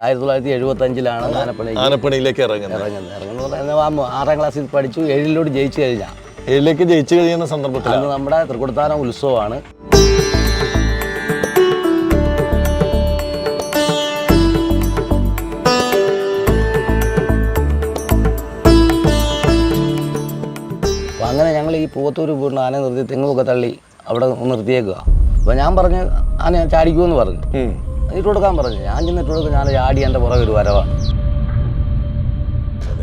ആയിരത്തി തൊള്ളായിരത്തി എഴുപത്തി അഞ്ചിലാണ് ആനപ്പണി ആനപ്പണിയിലേക്ക് ഇറങ്ങുന്നത് ഇറങ്ങുന്നത് ഇറങ്ങുന്നത് ആറാം ക്ലാസ്സിൽ പഠിച്ചു ഏഴിലോട് ജയിച്ചു കഴിഞ്ഞാൽ ഏഴിലേക്ക് ജയിച്ചു കഴിയുന്ന സന്ദർഭത്തിൽ അന്ന് നമ്മുടെ തൃക്കുടത്താന ഉത്സവമാണ്. അങ്ങനെ ഞങ്ങൾ ഈ പൂവത്തൂർ പൂർണ ആന നിർത്തി തെങ്ങുമൊക്കെ തള്ളി അവിടെ നിർത്തിയേക്കുക അപ്പോൾ ഞാൻ പറഞ്ഞു ആന ചാടിക്കുമെന്ന് പറഞ്ഞു. ഇട്ട് കൊടുക്കാൻ പറഞ്ഞു. ഞാൻ ചെന്ന് ഇട്ട് കൊടുക്കും ഞാൻ ചാടി എന്റെ പുറകെ ഒരു വരവാ.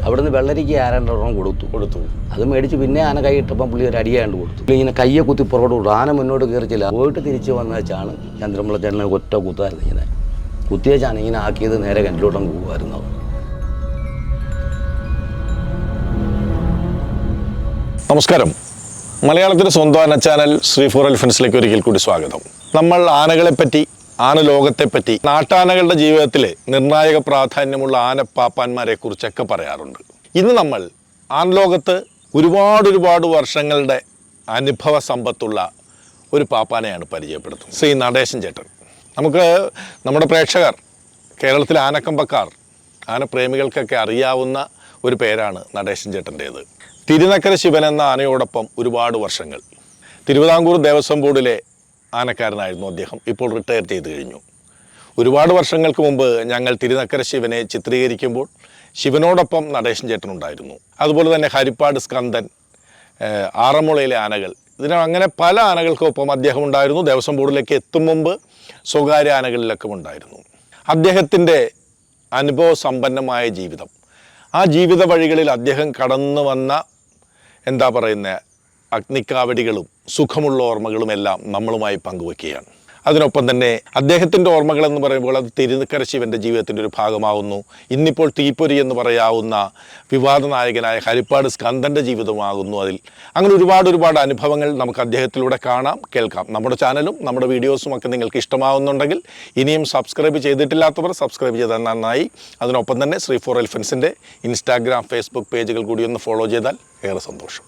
അവിടുന്ന് വെള്ളരിക്ക് ആരണ്ടെണ്ണം കൊടുത്തു. കൊടുത്തു. അത് മേടിച്ച് പിന്നെ ആന കൈ ഇട്ടപ്പം പുള്ളി ഒരു അടിയാണ്ട് കൊടുത്തു. പുള്ളി ഇങ്ങനെ കയ്യെ കുത്തി പുറകോട്ട് കൊടുത്തു. ആന മുന്നോട്ട് കയറിച്ചില്ല. പോയിട്ട് തിരിച്ച് വന്ന വെച്ചാണ് ചന്ദ്രമുള്ള ചേട്ടനെ ഒറ്റ കുത്തായിരുന്നു ഇങ്ങനെ കുത്തിയേച്ചാണ് ഇങ്ങനെ ആക്കിയത് നേരെ കണ്ടിലോട്ടം പോകുമായിരുന്നു നമസ്കാരം. മലയാളത്തിന്റെ സ്വന്തം ആന ചാനൽ ശ്രീ ഫോർ എലിഫൻസിലേക്ക് ഒരിക്കൽ കൂടി സ്വാഗതം. നമ്മൾ ആനകളെപ്പറ്റി ആന ലോകത്തെപ്പറ്റി. നാട്ടാനകളുടെ ജീവിതത്തിലെ നിർണായക പ്രാധാന്യമുള്ള ആനപ്പാപ്പാന്മാരെ കുറിച്ചൊക്കെ പറയാറുണ്ട്. ഇന്ന് നമ്മൾ ആനലോകത്ത് ഒരുപാട് ഒരുപാട് വർഷങ്ങളുടെ അനുഭവ സമ്പത്തുള്ള ഒരു പാപ്പാനെയാണ് പരിചയപ്പെടുത്തുന്നത്. ശ്രീ നടേശൻ ചേട്ടൻ. നമുക്ക് നമ്മുടെ പ്രേക്ഷകർ കേരളത്തിലെ ആനക്കമ്പക്കാർ ആനപ്രേമികൾക്കൊക്കെ അറിയാവുന്ന ഒരു പേരാണ് നടേശൻ ചേട്ടന്റേത്. തിരുനക്കര ശിവൻ എന്ന ആനയോടൊപ്പം ഒരുപാട് വർഷങ്ങൾ. തിരുവിതാംകൂർ ദേവസ്വം ബോർഡിലെ ആനക്കാരനായിരുന്നു അദ്ദേഹം. ഇപ്പോൾ റിട്ടയർ ചെയ്ത് കഴിഞ്ഞു. ഒരുപാട് വർഷങ്ങൾക്ക് മുമ്പ് ഞങ്ങൾ തിരുനക്കര ശിവനെ ചിത്രീകരിക്കുമ്പോൾ ശിവനോടൊപ്പം നടേശൻ ചേട്ടനുണ്ടായിരുന്നു അതുപോലെ തന്നെ ഹരിപ്പാട് സ്കന്ദൻ ആറന്മുളയിലെ ആനകൾ. ഇതിന് അങ്ങനെ പല ആനകൾക്കൊപ്പം അദ്ദേഹം ഉണ്ടായിരുന്നു. ദേവസ്വം ബോർഡിലേക്ക് എത്തും മുമ്പ് സ്വകാര്യ ആനകളിലൊക്കെ ഉണ്ടായിരുന്നു. അദ്ദേഹത്തിന്റെ അനുഭവ സമ്പന്നമായ ജീവിതം. ആ ജീവിത വഴികളിൽ അദ്ദേഹം കടന്നു വന്ന എന്താ പറയുന്ന അഗ്നിക്കാവടികളും സുഖമുള്ള ഓർമ്മകളും എല്ലാം നമ്മളുമായി പങ്കുവയ്ക്കുകയാണ് അതിനൊപ്പം തന്നെ അദ്ദേഹത്തിന്റെ ഓർമ്മകൾ എന്ന് പറയുമ്പോൾ അത് തിരുനക്കര ശിവന്റെ ജീവിതത്തിന്റെ ഒരു ഭാഗമാകുന്നു ഇന്നിപ്പോൾ തീപ്പൊരി എന്ന് പറയാവുന്ന വിവാദ നായകനായ ഹരിപ്പാട് സ്കന്ദന്റെ ജീവിതമാകുന്നു അതിൽ. അങ്ങനെ ഒരുപാട് ഒരുപാട് അനുഭവങ്ങൾ നമുക്ക് അദ്ദേഹത്തിലൂടെ കാണാം കേൾക്കാം. നമ്മുടെ ചാനലും നമ്മുടെ വീഡിയോസും ഒക്കെ നിങ്ങൾക്ക് ഇഷ്ടമാവുന്നുണ്ടെങ്കിൽ ഇനിയും സബ്സ്ക്രൈബ് ചെയ്തിട്ടില്ലാത്തവർ സബ്സ്ക്രൈബ് ചെയ്താൽ നന്നായി. അതിനൊപ്പം തന്നെ ശ്രീ ഫോർ എലിഫൻസിന്റെ ഇൻസ്റ്റാഗ്രാം ഫേസ്ബുക്ക് പേജുകൾ കൂടി ഒന്ന് ഫോളോ ചെയ്താൽ ഏറെ സന്തോഷം.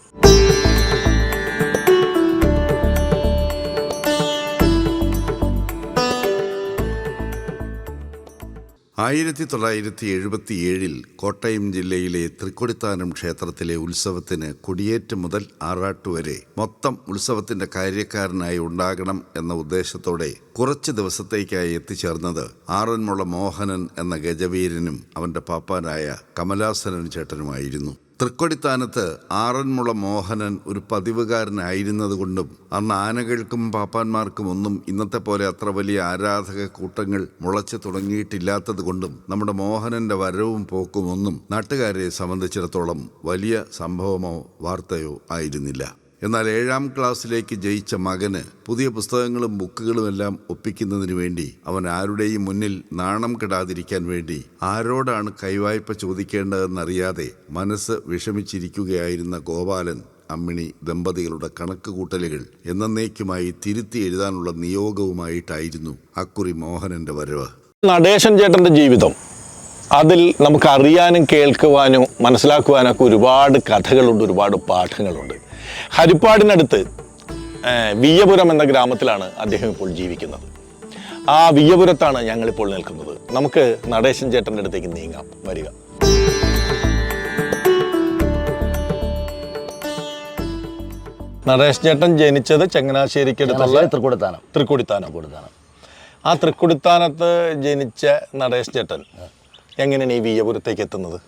ആയിരത്തി തൊള്ളായിരത്തി എഴുപത്തിയേഴിൽ കോട്ടയം ജില്ലയിലെ തൃക്കൊടിത്താനം ക്ഷേത്രത്തിലെ ഉത്സവത്തിന് കൊടിയേറ്റ് മുതൽ ആറാട്ട് വരെ മൊത്തം ഉത്സവത്തിന്റെ കാര്യക്കാരനായി ഉണ്ടാകണം എന്ന ഉദ്ദേശത്തോടെ കുറച്ച് ദിവസത്തേക്കായി എത്തിച്ചേർന്നത് ആറന്മുള മോഹനൻ എന്ന ഗജവീരനും അവന്റെ പാപ്പാനായ കമലാസനൻ ചേട്ടനുമായിരുന്നു. തൃക്കൊടിത്താനത്ത് ആറന്മുള മോഹനൻ ഒരു പതിവുകാരനായിരുന്നതുകൊണ്ടും അന്ന് ആനകൾക്കും പാപ്പാന്മാർക്കും ഒന്നും ഇന്നത്തെ പോലെ അത്ര വലിയ ആരാധക കൂട്ടങ്ങൾ മുളച്ചു തുടങ്ങിയിട്ടില്ലാത്തതുകൊണ്ടും നമ്മുടെ മോഹനന്റെ വരവും പോക്കും ഒന്നും നാട്ടുകാരെ സംബന്ധിച്ചിടത്തോളം വലിയ സംഭവമോ വാർത്തയോ ആയിരുന്നില്ല. എന്നാൽ ഏഴാം ക്ലാസ്സിലേക്ക് ജയിച്ച മകന് പുതിയ പുസ്തകങ്ങളും ബുക്കുകളും എല്ലാം ഒപ്പിക്കുന്നതിന് വേണ്ടി അവൻ ആരുടെയും മുന്നിൽ നാണം കെടാതിരിക്കാൻ വേണ്ടി ആരോടാണ് കൈവായ്പ ചോദിക്കേണ്ടതെന്നറിയാതെ മനസ്സ് വിഷമിച്ചിരിക്കുകയായിരുന്ന ഗോപാലൻ അമ്മിണി ദമ്പതികളുടെ കണക്കുകൂട്ടലുകൾ എന്നേക്കുമായി തിരുത്തി എഴുതാനുള്ള നിയോഗവുമായിട്ടായിരുന്നു അക്കുറി മോഹനന്റെ വരവ്. നടേശൻ ചേട്ടന്റെ ജീവിതം. അതിൽ നമുക്ക് അറിയാനും കേൾക്കുവാനും മനസ്സിലാക്കുവാനൊക്കെ ഒരുപാട് കഥകളുണ്ട് ഒരുപാട് പാഠങ്ങളുണ്ട്. ഹരിപ്പാടിനടുത്ത് വിയ്യപുരം എന്ന ഗ്രാമത്തിലാണ് അദ്ദേഹം ഇപ്പോൾ ജീവിക്കുന്നത്. ആ വിയ്യപുരത്താണ് ഞങ്ങളിപ്പോൾ നിൽക്കുന്നത്. നമുക്ക് നടേശൻ ചേട്ടന്റെ അടുത്തേക്ക് നീങ്ങാം. വരിക. നടേശൻ ചേട്ടൻ ജനിച്ചത് ചങ്ങനാശ്ശേരിക്ക് അടുത്തുള്ള തൃക്കുടിത്താനം. തൃക്കുടിത്താനം. കൊടുത്താനം ആ തൃക്കുടിത്താനത്ത് ജനിച്ച നടേശ് ചേട്ടൻ എങ്ങനെയാണ് ഈ വിയ്യപുരത്തേക്ക് എത്തുന്നത്?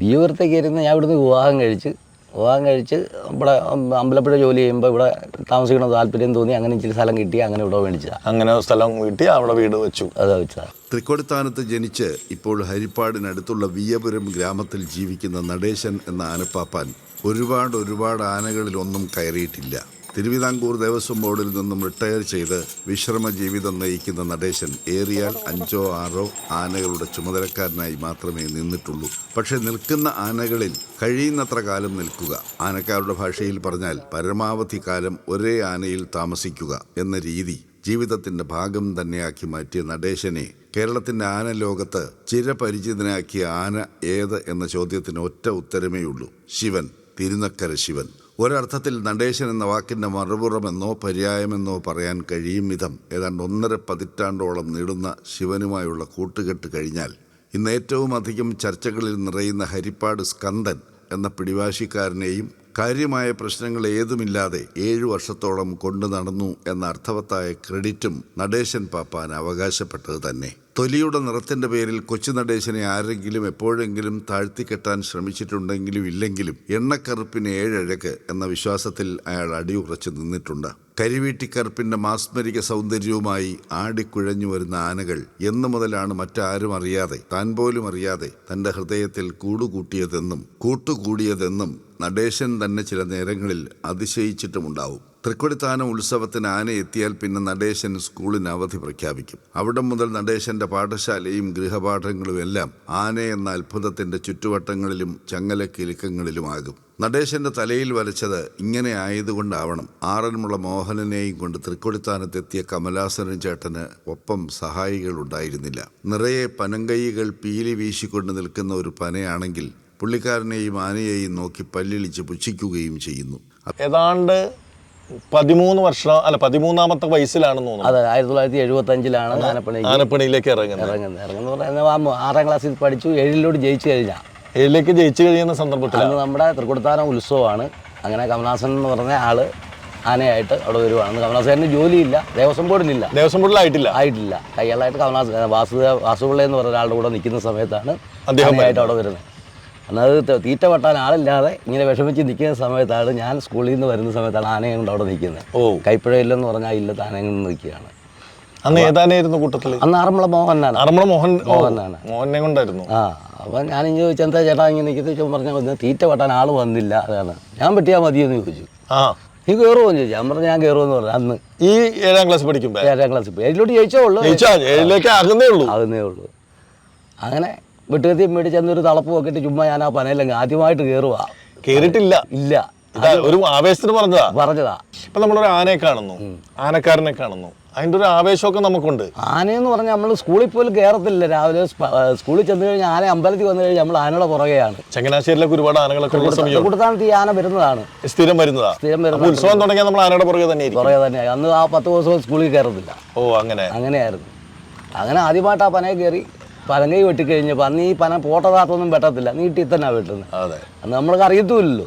വിയ്യപുരത്തേക്ക് ഇരുന്ന് ഞാൻ ഇവിടുന്ന് വിവാഹം കഴിച്ച് വിവാഹം കഴിച്ച് ഇവിടെ അമ്പലപ്പുഴ ജോലി ചെയ്യുമ്പോൾ ഇവിടെ താമസിക്കണം താല്പര്യം തോന്നി അങ്ങനെ ഇച്ചിരി സ്ഥലം കിട്ടി അങ്ങനെ ഇവിടെ മേടിച്ചതാണ് അങ്ങനെ സ്ഥലം കിട്ടി അവിടെ വീട് വെച്ചു. അതാ വെച്ചതാണ് തൃക്കൊടിത്താനത്ത് ജനിച്ച് ഇപ്പോൾ ഹരിപ്പാടിനടുത്തുള്ള വിയപുരം ഗ്രാമത്തിൽ ജീവിക്കുന്ന നടേശൻ എന്ന ആനപ്പാപ്പാൻ ഒരുപാട് ഒരുപാട് ആനകളിലൊന്നും കയറിയിട്ടില്ല. തിരുവിതാംകൂർ ദേവസ്വം ബോർഡിൽ നിന്നും റിട്ടയർ ചെയ്ത് വിശ്രമ ജീവിതം നയിക്കുന്ന നടേശൻ ഏറിയാൽ അഞ്ചോ ആറോ ആനകളുടെ ചുമതലക്കാരനായി മാത്രമേ നിന്നിട്ടുള്ളൂ. പക്ഷെ നിൽക്കുന്ന ആനകളിൽ കഴിയുന്നത്ര കാലം നിൽക്കുക. ആനക്കാരുടെ ഭാഷയിൽ പറഞ്ഞാൽ പരമാവധി കാലം ഒരേ ആനയിൽ താമസിക്കുക എന്ന രീതി ജീവിതത്തിന്റെ ഭാഗം തന്നെയാക്കി മാറ്റിയ നടേശനെ കേരളത്തിന്റെ ആന ലോകത്ത് ചിരപരിചിതനാക്കിയ ആന ഏത് എന്ന ചോദ്യത്തിന് ഒറ്റ ഉത്തരമേയുള്ളൂ. ശിവൻ തിരുനക്കര ശിവൻ. ഒരർത്ഥത്തിൽ നടേശൻ എന്ന വാക്കിന്റെ മറുപുറമെന്നോ പര്യായമെന്നോ പറയാൻ കഴിയും വിധം ഏതാണ്ട് ഒന്നര പതിറ്റാണ്ടോളം നീളുന്ന ശിവനുമായുള്ള കൂട്ടുകെട്ട് കഴിഞ്ഞാൽ ഇന്ന് ഏറ്റവും അധികം ചർച്ചകളിൽ നിറയുന്ന ഹരിപ്പാട് സ്കന്ദൻ എന്ന പിടിവാശിക്കാരനെയും കാര്യമായ പ്രശ്നങ്ങൾ ഏതുമില്ലാതെ ഏഴു വർഷത്തോളം കൊണ്ടു നടന്നു എന്ന അർത്ഥവത്തായ ക്രെഡിറ്റും നടേശൻ പാപ്പാൻ അവകാശപ്പെട്ടത് തന്നെ. തൊലിയുടെ നിറത്തിന്റെ പേരിൽ കൊച്ചു നടേശനെ ആരെങ്കിലും എപ്പോഴെങ്കിലും താഴ്ത്തിക്കെട്ടാൻ ശ്രമിച്ചിട്ടുണ്ടെങ്കിലും ഇല്ലെങ്കിലും എണ്ണക്കറുപ്പിന് ഏഴഴക്ക് എന്ന വിശ്വാസത്തിൽ അയാൾ അടിയുറച്ച് നിന്നിട്ടുണ്ട്. കരിവീട്ടിക്കറുപ്പിന്റെ മാസ്മരിക സൗന്ദര്യവുമായി ആടിക്കുഴഞ്ഞു വരുന്ന ആനകൾ എന്നു മുതലാണ് മറ്റാരും അറിയാതെ താൻ പോലും അറിയാതെ തന്റെ ഹൃദയത്തിൽ കൂടുകൂട്ടിയതെന്നും കൂട്ടുകൂടിയതെന്നും നടേശൻ തന്നെ ചില നേരങ്ങളിൽ അതിശയിച്ചിട്ടുമുണ്ടാവും. തൃക്കൊടിത്താനം ഉത്സവത്തിന് ആന എത്തിയാൽ പിന്നെ നടേശൻ സ്കൂളിന് അവധി പ്രഖ്യാപിക്കും. അവിടം മുതൽ നടേശന്റെ പാഠശാലയും ഗൃഹപാഠങ്ങളും എല്ലാം ആന എന്ന അത്ഭുതത്തിന്റെ ചുറ്റുവട്ടങ്ങളിലും ചങ്ങലക്കിലുക്കങ്ങളിലുമാകും. നടേശന്റെ തലയിൽ വരച്ചത് ഇങ്ങനെ ആയതുകൊണ്ടാവണം ആറന്മുള മോഹനനെയും കൊണ്ട് തൃക്കൊടിത്താനത്തെത്തിയ കമലാസനൻ ചേട്ടന് ഒപ്പം സഹായികൾ ഉണ്ടായിരുന്നില്ല. നിറയെ പനങ്കൈകൾ പീലി വീശിക്കൊണ്ട് നിൽക്കുന്ന ഒരു പനയാണെങ്കിൽ പുള്ളിക്കാരനെയും ആനയെയും നോക്കി പല്ലിളിച്ച് പുച്ഛിക്കുകയും ചെയ്യുന്നു. ഏതാണ്ട് പതിമൂന്ന് വർഷം അല്ല പതിമൂന്നാമത്തെ വയസ്സിലാണെന്ന് തോന്നുന്നു. അതെ ആയിരത്തി തൊള്ളായിരത്തി എഴുപത്തി അഞ്ചിലാണ് ആനപ്പണി ആനപ്പണിയിലേക്ക് ഇറങ്ങുന്നത്. ഇറങ്ങുന്നത് ഇറങ്ങുന്നത് ആറാം ക്ലാസ്സിൽ പഠിച്ചു ഏഴിലോട്ട് ജയിച്ചു കഴിഞ്ഞാൽ ഏഴിലേക്ക് ജയിച്ചു കഴിയുന്ന സന്ദർഭത്തിൽ അന്ന് നമ്മുടെ തൃക്കുടത്താന ഉത്സവമാണ്. അങ്ങനെ കമലാസൻ എന്ന് പറഞ്ഞ ആൾ ആനയായിട്ട് അവിടെ വരുവാണ്. കമലാസേന് ജോലിയില്ല ദേവസ്വം ബോർഡിലില്ല. ദേവസ്വം ബോർഡിലായിട്ടില്ല ആയിട്ടില്ല? കയ്യാളായിട്ട് കമലാസ് വാസുദേവ വാസുപിള്ള എന്ന് പറഞ്ഞ ഒരാളുടെ കൂടെ നിൽക്കുന്ന സമയത്താണ് അദ്ദേഹമായിട്ട് അവിടെ വരുന്നത്. അന്നത് തീറ്റ വെട്ടാൻ ആളില്ലാതെ ഇങ്ങനെ വിഷമിച്ച് നിൽക്കുന്ന സമയത്താണ് ഞാൻ സ്കൂളിൽ നിന്ന് വരുന്ന സമയത്താണ് ആനയും കൊണ്ട് അവിടെ നിൽക്കുന്നത്. ഓ. കൈപ്പുഴയില്ലെന്ന് പറഞ്ഞാൽ ഇല്ല ആനയും കൊണ്ട് നിൽക്കുകയാണ്. അന്ന് ഏതാനായിരുന്നു കൂട്ടത്തിൽ അന്ന് ആറന്മുള മോഹനാണ് ആറന്മുള മോഹൻ മോഹനാണ്. മോഹനെ കൊണ്ടായിരുന്നു. ആ അപ്പം ഞാൻ ഇങ്ങനെ ചോദിച്ചു എന്താ ചേട്ടാ ഇങ്ങനെ നിൽക്കുന്നത് ചോദിച്ചു പറഞ്ഞാൽ "ഇത് തീറ്റ വെട്ടാൻ ആൾ വന്നില്ല അതാണ്. ഞാൻ വെട്ടിയാൽ മതിയെന്ന് ചോദിച്ചു. ആ. നീ കയറുമോ എന്ന് ചോദിച്ചു. ഞാൻ പറഞ്ഞു ഞാൻ കയറുമെന്ന് പറഞ്ഞു. അന്ന് ഈ ഏഴാം ക്ലാസ് പഠിക്കുമ്പോൾ ഏഴാം ക്ലാസ് ഏഴിലോട്ട് ജയിച്ചേ ഉള്ളൂ. ജയിച്ചാ ഏഴിലേക്ക് ആകുന്നേ ഉള്ളൂ. ആകുന്നേ ഉള്ളൂ. അങ്ങനെ വെട്ടുകത്തി മേടിച്ചെന്നൊരു തളപ്പ് നോക്കിയിട്ട് ചുമ്മാ ഞാൻ ആ പനയിലങ്ങ് ആദ്യമായിട്ട് കയറുക കേറിട്ടില്ല ഇല്ല. ഒരു ആവേശത്തിന് പറഞ്ഞതാ? പറഞ്ഞതാ. ഇപ്പൊ നമ്മളൊരു ആനയെ കാണുന്നു. ആനക്കാരനെ കാണുന്നു. അതിന്റെ ഒരു ആവേശമൊക്കെ നമുക്കുണ്ട്. ആനയെന്ന് പറഞ്ഞാൽ നമ്മൾ സ്കൂളിൽ പോലും കയറത്തില്ല രാവിലെ സ്കൂളിൽ ചെന്ന് കഴിഞ്ഞാൽ ആന അമ്പലത്തിൽ വന്നു കഴിഞ്ഞാൽ നമ്മൾ ആനയുടെ പുറകെയാണ്. ചങ്ങനാശ്ശേരിയിലൊക്കെ ഒരുപാട് ആനകളൊക്കെ ഉള്ള സമയം കൊടുത്താണത്ത് ഈ ആന വരുന്നതാണ്. സ്ഥിരം വരുന്നതാ? സ്ഥിരം വരുന്നത് ഉത്സവം തുടങ്ങിയാൽ നമ്മൾ ആനയുടെ പുറകെ തന്നെ പുറകെ തന്നെ അന്ന് ആ പത്ത് ദിവസവും സ്കൂളിൽ കയറത്തില്ല. ഓ അങ്ങനെ. അങ്ങനെയായിരുന്നു. അങ്ങനെ ആദ്യമായിട്ട് ആ പനയെ കയറി. പനങ്കൈ വെട്ടിക്കഴിഞ്ഞപ്പോൾ അന്ന് ഈ പനം പോട്ടതാത്തൊന്നും വെട്ടത്തില്ല. നീട്ടി തന്നെ വെട്ടുന്നത് അതെ. അന്ന് നമ്മൾക്ക് അറിയത്തുമില്ലല്ലോ.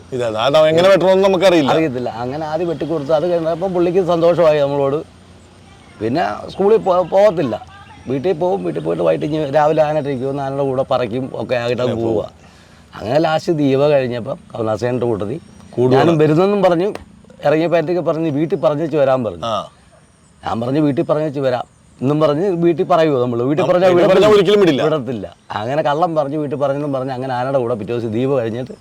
എങ്ങനെ വെട്ടണമെന്ന് നമുക്കറിയില്ല. അറിയത്തില്ല. അങ്ങനെ ആദ്യം വെട്ടിക്കൊടുത്ത്. അത് കഴിഞ്ഞപ്പോൾ പുള്ളിക്ക് സന്തോഷമായി നമ്മളോട്. പിന്നെ സ്കൂളിൽ പോകത്തില്ല വീട്ടിൽ പോകും വീട്ടിൽ പോയിട്ട് വൈകിട്ട് ഇഞ്ഞ് രാവിലെ ആനട്ടിരിക്കും ആനയുടെ കൂടെ പറയ്ക്കും. ഒക്കെ ആയിട്ട് പോവുക. അങ്ങനെ ലാസ്റ്റ് ദീപ കഴിഞ്ഞപ്പം കമലാസേന്റെ കൂട്ടത്തിൽ ഞാനും വരുന്നെന്നും പറഞ്ഞു. ഇറങ്ങിയപ്പോൾ എന്റെ പറഞ്ഞ് വീട്ടിൽ പറഞ്ഞു വെച്ച് വരാൻ പറഞ്ഞു. ഞാൻ പറഞ്ഞു വീട്ടിൽ പറഞ്ഞു വെച്ച് വരാം. എന്നും പറഞ്ഞ് വീട്ടിൽ പറയുമോ നമ്മൾ വീട്ടിൽ പറഞ്ഞാൽ ഒരിക്കലും വിടില്ല. വിടത്തില്ല. അങ്ങനെ കള്ളം പറഞ്ഞ് വീട്ടിൽ പറഞ്ഞെന്നും പറഞ്ഞ് അങ്ങനെ ആനയുടെ കൂടെ പിറ്റേ ദിവസം ദീപ് കഴിഞ്ഞിട്ട്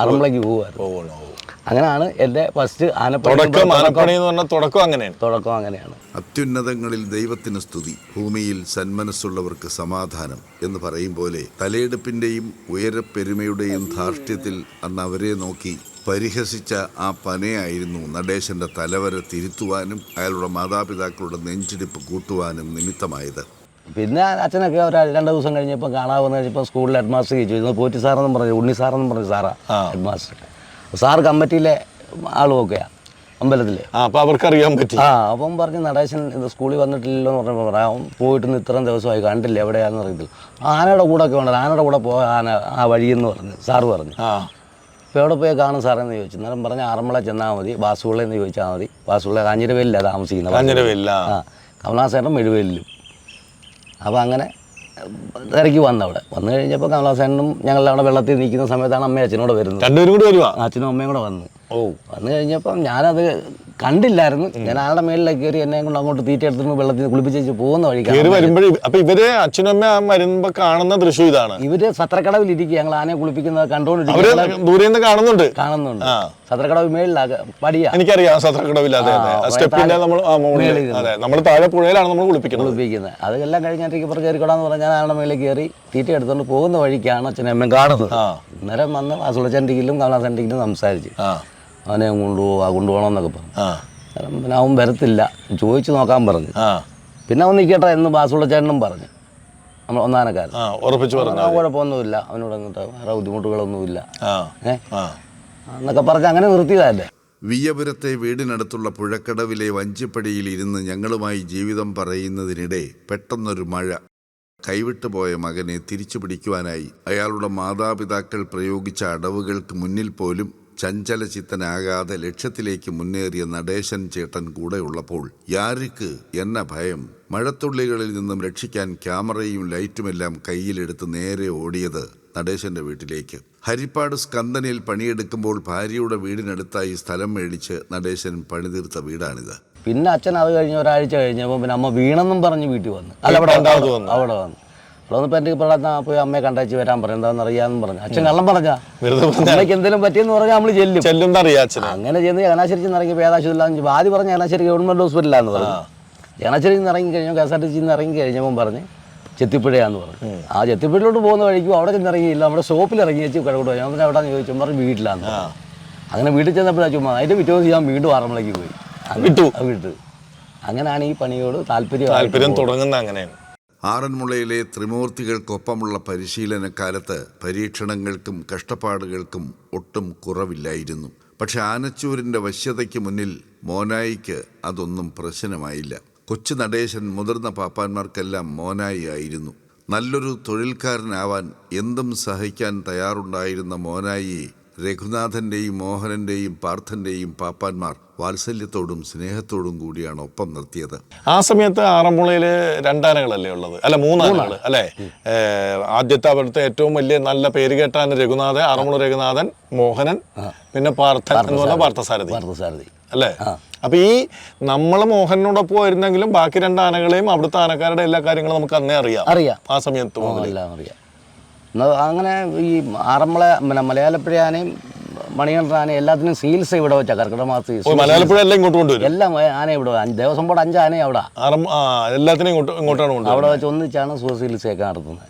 ആറന്മുളയ്ക്ക് പോകുമായിരുന്നു. അങ്ങനെയാണ് എന്റെ ഫസ്റ്റ് ആനപ്പണി തുടക്കം എന്ന് പറഞ്ഞാൽ തുടക്കം അങ്ങനെയാണ്. തുടക്കം അങ്ങനെയാണ്. അത്യുന്നതങ്ങളിൽ ദൈവത്തിന് സ്തുതി ഭൂമിയിൽ സന്മനസ്സുള്ളവർക്ക് സമാധാനം എന്ന് പറയും പോലെ തലയെടുപ്പിന്റെയും ഉയരപ്പെരുമയുടെയും ധാർഷ്ട്യത്തിൽ അന്ന് അവരെ നോക്കി പരിഹസിച്ച ആ പനയായിരുന്നു നടേശന്റെ തലവരെ തിരുത്തുവാനും അയാളുടെ മാതാപിതാക്കളുടെ നെഞ്ചിടിപ്പ് കൂട്ടുവാനും നിമിത്തമായത്. പിന്നെ അച്ഛനൊക്കെ ഒരു രണ്ട് ദിവസം കഴിഞ്ഞപ്പോൾ കാണാമെന്ന് കഴിഞ്ഞപ്പോൾ സ്കൂളിൽ ഹെഡ് മാസ്റ്റർ ചോദിച്ചു ഇന്ന് പോറ്റി സാറെന്നും പറഞ്ഞു ഉണ്ണി സാറെന്നും പറഞ്ഞു സാറാ ആ. ഹെഡ് മാസ്റ്റർ സാർ കമ്മിറ്റിയിലെ ആളുമൊക്കെയാണ് അമ്പലത്തിൽ ആ അപ്പോൾ അവർക്ക് അറിയാൻ പറ്റി. ആ അപ്പം പറഞ്ഞ് നടേശൻ ഇത് സ്കൂളിൽ വന്നിട്ടില്ലല്ലോ എന്ന് പറഞ്ഞപ്പോൾ പറയാം പോയിട്ട് ഇന്ന് ഇത്രയും ദിവസമായി കണ്ടില്ല എവിടെയാണെന്ന് അറിയത്തില്ല. ആനയുടെ കൂടെ ഒക്കെ വേണ്ടത് ആനയുടെ കൂടെ പോയ ആന ആ വഴിയെന്ന് പറഞ്ഞു സാറ് പറഞ്ഞു. ആ. അപ്പോൾ എവിടെ പോയി കാണും സാറെന്ന് ചോദിച്ചു. അന്നേരം പറഞ്ഞ ആറന്മുള ചെന്നാൽ മതി ബാസുപിള്ളയെന്ന് ചോദിച്ചാൽ മതി. ബാസുപിള്ള കാഞ്ഞിരവേലിലാണ് താമസിക്കുന്നത് കാഞ്ഞിരവേലില്ല ആ. കമലാസേട്ടൻ മെഴുവേലിലും. അപ്പോൾ അങ്ങനെ തിരക്കി വന്നവിടെ. വന്നു കഴിഞ്ഞപ്പോൾ കമലാസേനും ഞങ്ങൾ അവിടെ വെള്ളത്തിൽ നിൽക്കുന്ന സമയത്താണ് അമ്മയും അച്ഛനോട് വരുന്നത്. രണ്ടുപേരും കൂടി വരുവാ? അച്ഛനും അമ്മയും കൂടെ വന്നു. ഓ വന്നു കഴിഞ്ഞപ്പം ഞാനത് കണ്ടില്ലായിരുന്നു. ഞാൻ ആളുടെ മേളിലേക്ക് കയറി എന്നെ കൊണ്ട് അങ്ങോട്ട് തീറ്റ എടുത്തിട്ട് വെള്ളത്തിൽ കുളിപ്പിച്ച് പോകുന്ന കയറി വഴിക്കാണ് വരുമ്പോഴേ അപ്പൊ ഇവർ വരുമ്പോ കാണുന്ന ദൃശ്യം ഇതാണ്. ഇവർ സത്രക്കടവിൽ ഇരിക്കുക ഞങ്ങൾ ആനയെ കുളിപ്പിക്കുന്നത് അവർ കണ്ടുകൊണ്ടിരിക്കുക ദൂരെ നിന്ന് കാണുന്നുണ്ട്. കാണുന്നുണ്ട്. സത്രക്കടവ് മേളിലാക പടിയാ. എനിക്കറിയാം സത്രക്കടവില്ലാതെ സ്റ്റെപ്പിന്റെ നമ്മൾ നമ്മൾ താഴെ പുഴയിലാണ് നമ്മൾ കുളിപ്പിക്കുന്നത്. കുളിപ്പിക്കുന്നത്. അതെല്ലാം കഴിഞ്ഞിട്ട് ഇപ്പുറം കയറിക്കൊടാന്ന് പറഞ്ഞാൽ ഞാൻ ആളുടെ മേളിൽ കയറി തീറ്റ എടുത്തുകൊണ്ട് പോകുന്ന വഴിക്കാണ് അച്ഛനും അമ്മയും കാണുന്നത്. അന്നേരം വന്ന് വാസുളച്ചണ്ടിക്കിലും കീഴിലും സംസാരിച്ച്. ആ അവനെ കൊണ്ടുപോവാ കൊണ്ടുപോകണമെന്നൊക്കെ പറഞ്ഞു. ആ. അന്നേരം പിന്നെ അവൻ വരത്തില്ല. ചോദിച്ചു നോക്കാൻ പറഞ്ഞു. ആ. പിന്നെ അവൻ നിൽക്കട്ടെ എന്ന് ബാസുള്ള ചേട്ടനും പറഞ്ഞു. നമ്മൾ ഒന്നാനക്കാരൻ. ആ ഉറപ്പിച്ചു പറഞ്ഞു. കുഴപ്പമൊന്നുമില്ല അവനോട് എന്നിട്ട് വേറെ ബുദ്ധിമുട്ടുകളൊന്നുമില്ല. എന്നൊക്കെ പറഞ്ഞ് അങ്ങനെ നിർത്തിയതല്ലേ? വിയ്യപുരത്തെ വീടിനടുത്തുള്ള പുഴക്കടവിലെ വഞ്ചിപ്പടിയിൽ ഇരുന്ന് ഞങ്ങളുമായി ജീവിതം പറയുന്നതിനിടെ പെട്ടെന്നൊരു മഴ കൈവിട്ടുപോയ മകനെ തിരിച്ചു പിടിക്കുവാനായി അയാളുടെ മാതാപിതാക്കൾ പ്രയോഗിച്ച അടവുകൾക്ക് മുന്നിൽ പോലും ചഞ്ചലചിത്തനാകാതെ ലക്ഷ്യത്തിലേക്ക് മുന്നേറിയ നടേശൻ ചേട്ടൻ കൂടെയുള്ളപ്പോൾ യാരിക്ക് എന്ന ഭയം മഴത്തുള്ളികളിൽ നിന്നും രക്ഷിക്കാൻ ക്യാമറയും ലൈറ്റുമെല്ലാം കയ്യിലെടുത്ത് നേരെ ഓടിയത് നടേശന്റെ വീട്ടിലേക്ക്. ഹരിപ്പാട് സ്കന്ദനിൽ പണിയെടുക്കുമ്പോൾ ഭാര്യയുടെ വീടിനടുത്തായി സ്ഥലം മേടിച്ച് നടേശൻ പണിതീർത്ത വീടാണിത്. പിന്നെ അച്ഛൻ അത് കഴിഞ്ഞ് ഒരാഴ്ച കഴിഞ്ഞപ്പോൾ പിന്നെ അമ്മ വീണെന്നും പറഞ്ഞ് വീട്ടിൽ വന്നു. അല്ല അവിടെ. അവിടെ വന്നു. അവിടെ വന്നപ്പോൾ എന്റെ ഇവിടെ പോയി അമ്മയെ കണ്ടാച്ച് വരാൻ പറയും. എന്താണെന്ന് അറിയാമെന്ന് പറഞ്ഞു. അച്ഛൻ കള്ളം പറഞ്ഞാ. അമ്മയ്ക്ക് എന്തെങ്കിലും പറ്റിയെന്ന് പറഞ്ഞാൽ നമ്മൾ ചെല്ലും. ചെല്ലും അങ്ങനെ ചെന്ന് ചങ്ങനാശ്ശേരി ഇറങ്ങി ഏതാശുല്ലാന്ന് ആദ്യം പറഞ്ഞ ചങ്ങനാശ്ശേരി ഗവൺമെന്റ് ഹോസ്പിറ്റലാന്ന് പറഞ്ഞു. ചങ്ങനാശ്ശേരി നിന്ന് ഇറങ്ങി കഴിഞ്ഞു. കെ എസ് ആർ ടി സിന്ന് ഇറങ്ങി കഴിഞ്ഞപ്പോൾ പറഞ്ഞ് ചെത്തിപ്പുഴയാന്ന് പറഞ്ഞു. ആ ചെത്തിപ്പുഴയിലോട്ട് പോകുന്ന വഴിക്കും അവിടെ ചെന്ന് ഇറങ്ങിയില്ല. നമ്മുടെ ഷോപ്പിൽ ഇറങ്ങി വെച്ച് കിഴക്കോട്ട് പോയി ഞാൻ എവിടെയാന്ന് ചോദിച്ചു. പറഞ്ഞു. വീട്ടിലാന്ന് അങ്ങനെ വീട്ടിൽ ചെന്നപ്പോഴാ ചുമ്മാ അതിന്റെ പിറ്റേ ദിവസം ഞാൻ വീണ്ടും ആറന്മുളയ്ക്ക് പോയി. അങ്ങനെ- വിട്ടു. വിട്ടു. അങ്ങനെയാണ് ഈ പണിയോട് താല്പര്യം താല്പര്യം തുടങ്ങുന്ന അങ്ങനെയാണ്. ആറന്മുളയിലെ ത്രിമൂർത്തികൾക്കൊപ്പമുള്ള പരിശീലനക്കാലത്ത് പരീക്ഷണങ്ങൾക്കും കഷ്ടപ്പാടുകൾക്കും ഒട്ടും കുറവില്ലായിരുന്നു. പക്ഷെ ആനച്ചൂരിന്റെ വശ്യതയ്ക്ക് മുന്നിൽ മോനായിക്ക് അതൊന്നും പ്രശ്നമായില്ല. കൊച്ചു നടേശൻ മുതിർന്ന പാപ്പാന്മാർക്കെല്ലാം മോനായി ആയിരുന്നു. നല്ലൊരു തൊഴിൽക്കാരനാവാൻ എന്തും സഹിക്കാൻ തയ്യാറുണ്ടായിരുന്ന മോനായി രഘുനാഥന്റെയും മോഹനന്റെയും പാർത്ഥന്റെയും പാപ്പാന്മാർ വാത്സല്യത്തോടും സ്നേഹത്തോടും കൂടിയാണ് ഒപ്പം നിർത്തിയത്. ആ സമയത്ത് ആറന്മുളയിൽ രണ്ടാനകളല്ലേ ഉള്ളത്? അല്ല മൂന്നാനകൾ അല്ലേ? ആദ്യത്തെ അവിടുത്തെ ഏറ്റവും വലിയ നല്ല പേര് കേട്ടാണ് രഘുനാഥൻ ആറന്മുള രഘുനാഥൻ മോഹനൻ പിന്നെ പാർത്ഥൻ എന്ന് പറഞ്ഞ പാർത്ഥസാരഥി. പാർത്ഥസാരഥി. അല്ലേ? അപ്പൊ ഈ നമ്മൾ മോഹനോടൊപ്പം ആയിരുന്നെങ്കിലും ബാക്കി രണ്ട് ആനകളെയും അവിടുത്തെ ആനക്കാരുടെ എല്ലാ കാര്യങ്ങളും നമുക്ക് അന്നേ അറിയാം. അറിയാം. ആ സമയത്ത് അറിയാം. അങ്ങനെ ഈ ആറന്മുള പിന്നെ മലയാളപ്പുഴ ആനയും മണികണ്ഠ ആന എല്ലാത്തിനും സീൽസ് ഇവിടെ വെച്ചാൽ കർക്കിടക മാസത്തിൽ മലയാളപ്പുഴ എല്ലാം ഇങ്ങോട്ട് കൊണ്ടുവരും? എല്ലാം ആന ഇവിടെ ദേവസ്വം ബോർഡ് അഞ്ച് ആനയും അവിടെ. എല്ലാത്തിനും ഇങ്ങോട്ട് ഇങ്ങോട്ടാണ് അവിടെ വെച്ച് ഒന്നിച്ചാണ് സുഖചികിത്സയൊക്കെ നടത്തുന്നത്.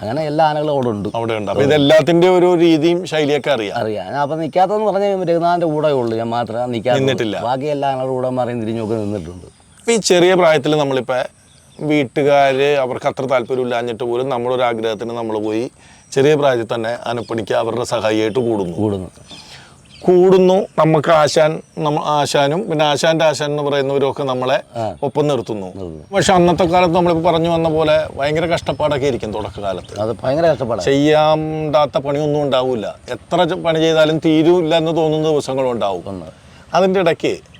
അങ്ങനെ എല്ലാ ആനകളും അവിടെ ഉണ്ട്. അവിടെ ഉണ്ട്. അപ്പോൾ ഇതെല്ലാത്തിന്റെ ഒരു രീതിയും ശൈലിയൊക്കെ അറിയാം. അറിയാം. അപ്പോൾ അപ്പം നിൽക്കാത്തതെന്ന് പറഞ്ഞാൽ രഘുനാഥന്റെ കൂടെ ഉള്ളൂ. ഞാൻ മാത്രം നിൽക്കാൻ നിന്നിട്ടില്ല. ബാക്കി എല്ലാ ആനകളുടെ കൂടെ മറിയും തിരിഞ്ഞൊക്കെ നിന്നിട്ടുണ്ട്. അപ്പോൾ ഈ ചെറിയ പ്രായത്തിൽ നമ്മളിപ്പോ വീട്ടുകാര് അവർക്ക് അത്ര താല്പര്യമില്ലാഞ്ഞിട്ട് പോലും നമ്മളൊരു ആഗ്രഹത്തിന് നമ്മൾ പോയി ചെറിയ പ്രായത്തിൽ തന്നെ ആനപ്പണിക്ക് അവരുടെ സഹായിയായിട്ട് കൂടുന്നു. കൂടുന്നു. കൂടുന്നു. നമുക്ക് ആശാൻ നമ്മ ആശാനും പിന്നെ ആശാന്റെ ആശാൻ എന്ന് പറയുന്നവരൊക്കെ നമ്മളെ ഒപ്പം നിർത്തുന്നു. പക്ഷെ അന്നത്തെ കാലത്ത് നമ്മളിപ്പോൾ പറഞ്ഞു വന്ന പോലെ ഭയങ്കര കഷ്ടപ്പാടൊക്കെ ഇരിക്കും തുടക്കകാലത്ത്. അത് ഭയങ്കര കഷ്ടപ്പാടാണ് ചെയ്യാണ്ടാത്ത പണിയൊന്നും ഉണ്ടാവില്ല എത്ര പണി ചെയ്താലും തീരൂല്ല എന്ന് തോന്നുന്ന ദിവസങ്ങളും ഉണ്ടാവും അതിന്റെ ഇടയ്ക്ക്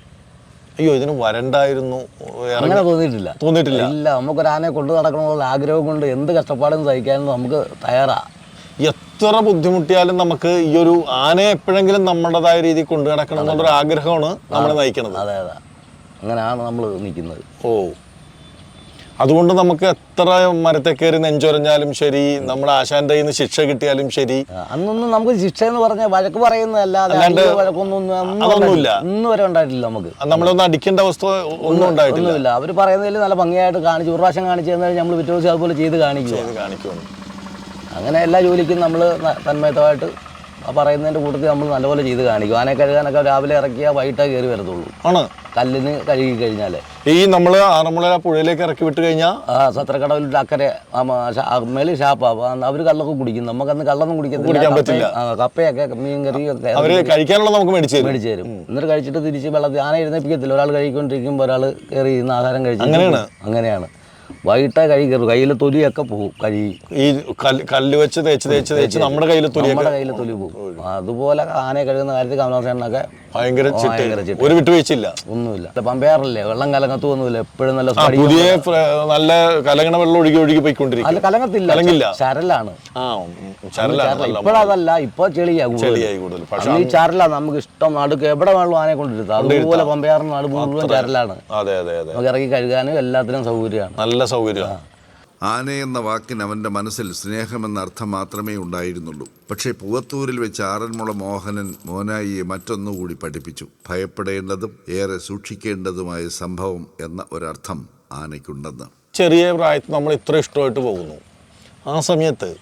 അയ്യോ ഇതിന് വരണ്ടായിരുന്നു. അങ്ങനെ തോന്നിയിട്ടില്ല. തോന്നിയിട്ടില്ല. ഇല്ല നമുക്കൊരു ആനയെ കൊണ്ടു നടക്കണമെന്നുള്ള ആഗ്രഹം കൊണ്ട് എന്ത് കഷ്ടപ്പാടും സഹിക്കാനും നമുക്ക് തയ്യാറാ. എത്ര ബുദ്ധിമുട്ടിയാലും നമുക്ക് ഈ ഒരു ആനയെ എപ്പോഴെങ്കിലും നമ്മുടേതായ രീതിയിൽ കൊണ്ടു നടക്കണം എന്നുള്ളൊരു ആഗ്രഹമാണ് നമ്മളെ നയിക്കുന്നത്. അതെ അതെ. അങ്ങനെയാണ് നമ്മൾ നിൽക്കുന്നത്. ഓ. അതുകൊണ്ട് നമുക്ക് എത്ര മരത്തെ കയറി നെഞ്ചൊരഞ്ഞാലും ശരി നമ്മുടെ ആശാന്റെ കയ്യിൽ നിന്ന് ശിക്ഷ കിട്ടിയാലും ശരി. അന്നൊന്നും നമുക്ക് ശിക്ഷ എന്ന് പറഞ്ഞ വഴക്ക് പറയുന്നതല്ലാതെ അതൊന്നുമില്ല. ഇന്ന് വരെ ഉണ്ടായിട്ടില്ല നമുക്ക്. നമ്മളൊന്നും അടിക്കേണ്ട അവസ്ഥ ഒന്നും ഉണ്ടായിട്ടില്ല. അവർ പറയുന്നതിൽ നല്ല ഭംഗിയായിട്ട് കാണിച്ചു ഒരു പ്രാവശ്യം കാണിച്ചു കഴിഞ്ഞാൽ നമ്മൾ പിറ്റേ ദിവസം അതുപോലെ ചെയ്ത് കാണിക്കും ഇത് കാണിക്കുവാണ്. അങ്ങനെ എല്ലാ ജോലിക്കും നമ്മൾ തന്മയത്തമായിട്ട് പറയുന്നതിന്റെ കൂട്ടത്തിൽ നമ്മൾ നല്ലപോലെ ചെയ്ത് കാണിക്കും. ആനയെ കഴുകാനൊക്കെ രാവിലെ ഇറക്കിയാൽ വൈകിട്ടേ കയറി വരത്തുള്ളൂ. ആണ്. കല്ലിന് കഴുകി കഴിഞ്ഞാൽ ഈ നമ്മൾ ആറന്മുള പുഴയിലേക്ക് ഇറക്കി വിട്ട് കഴിഞ്ഞാൽ ആ സത്രക്കടവിൽ അക്കരെ മേലെ ഷാപ്പാ അവർ കള്ളൊക്കെ കുടിക്കും. നമുക്കന്ന് കള്ളൊന്നും കുടിക്കത്തില്ല. കുടിക്കാൻ പറ്റില്ല. കപ്പയൊക്കെ മീൻ കറിയൊക്കെ അവർ കഴിക്കാനുള്ള നമുക്ക് മേടിച്ച് മേടിച്ച് തരും. എന്നിട്ട് കഴിച്ചിട്ട് തിരിച്ച് വെള്ളത്തിൽ ആന എഴുന്നേപ്പിക്കത്തില്ല ഒരാൾ കഴിക്കൊണ്ടിരിക്കുമ്പോൾ ഒരാൾ കയറി ഇരുന്ന് ആഹാരം കഴിച്ചു അങ്ങനെയാണ്? അങ്ങനെയാണ്. വൈകിട്ടേ കഴി കയറും കയ്യിലെ തൊലിയൊക്കെ പോകും കഴുകി ഈ കല്ല് വെച്ച് തേച്ച് തേച്ച് തേച്ച് നമ്മുടെ കയ്യിൽ തൊലി നമ്മുടെ കയ്യിലെ തൊലി പോകും അതുപോലെ ആനയെ കഴുകുന്ന കാര്യത്തിൽ കമലാസേനൊക്കെ ഭയങ്കര ചിട്ട് ഭയങ്കര ചിട്ട. ഒരു വിട്ടുവീഴ്ചയില്ല. ഒന്നുമില്ല. പമ്പയാറില്ലേ? വെള്ളം കലങ്ങത്തൊന്നുമില്ല എപ്പോഴും നല്ല ആ സ്പടി പുതിയ ഫ്ര- നല്ല കലങ്ങണ വെള്ളം ഒഴുകി ഒഴുകി പോയിക്കൊണ്ടിരിക്കും. അല്ല കലങ്ങത്തില്ല. കലങ്ങില്ല. ചരലാണ്. ആ ഉം, ചരലാണ്. നല്ല ഇപ്പോഴതല്ല ഇപ്പൊ ചെളിയാ കൂടുതൽ. ചെളിയായി കൂടുതൽ. പക്ഷെ അന്ന് ഈ ചരലാണ് നമുക്ക് ഇഷ്ടം. നടുക്ക് എവിടെ വേണമല്ലോ ആനയെ കൊണ്ടിരുത്താം. അതുപോലെ പമ്പയാറിന് നാട് മുഴുവൻ ചരലാണ്. അതെ അതെ അതെ. നമുക്ക് ഇറങ്ങി കഴുകാനും എല്ലാത്തിനും സൗകര്യമാണ്. നല്ല സൗകര്യമാണ് ആന എന്ന വാക്കിന് അവന്റെ മനസ്സിൽ സ്നേഹമെന്ന അർത്ഥം മാത്രമേ ഉണ്ടായിരുന്നുള്ളൂ. പക്ഷേ പുകത്തൂരിൽ വെച്ച് ആറന്മുള മോഹനൻ മോനായിയെ മറ്റൊന്നുകൂടി പഠിപ്പിച്ചു. ഭയപ്പെടേണ്ടതും ഏറെ സൂക്ഷിക്കേണ്ടതുമായ സംഭവം എന്ന ഒരർത്ഥം ആനയ്ക്കുണ്ടെന്ന്. ചെറിയ പ്രായത്തിൽ നമ്മൾ ഇത്ര ഇഷ്ടമായിട്ട് പോകുന്നു. ആ സമയത്ത്